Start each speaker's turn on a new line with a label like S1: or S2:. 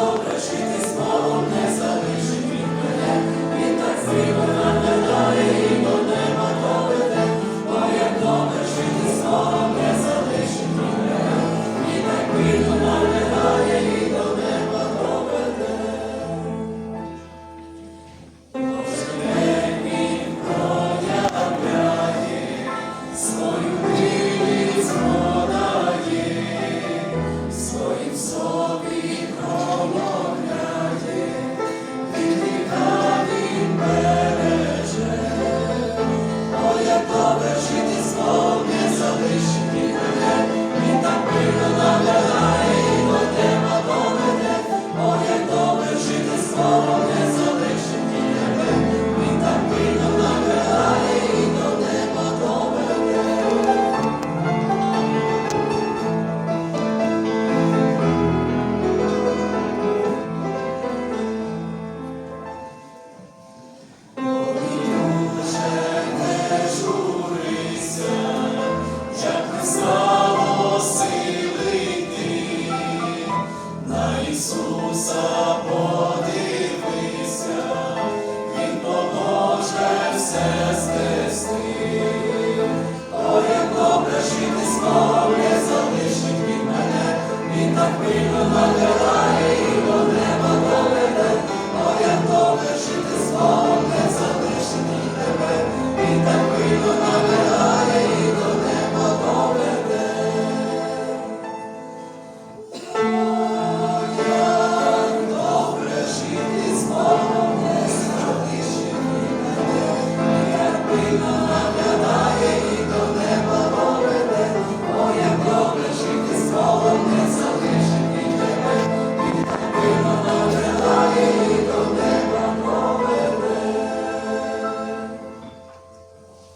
S1: добре жити. Жити славне залишить від мене, він так пильно надирає.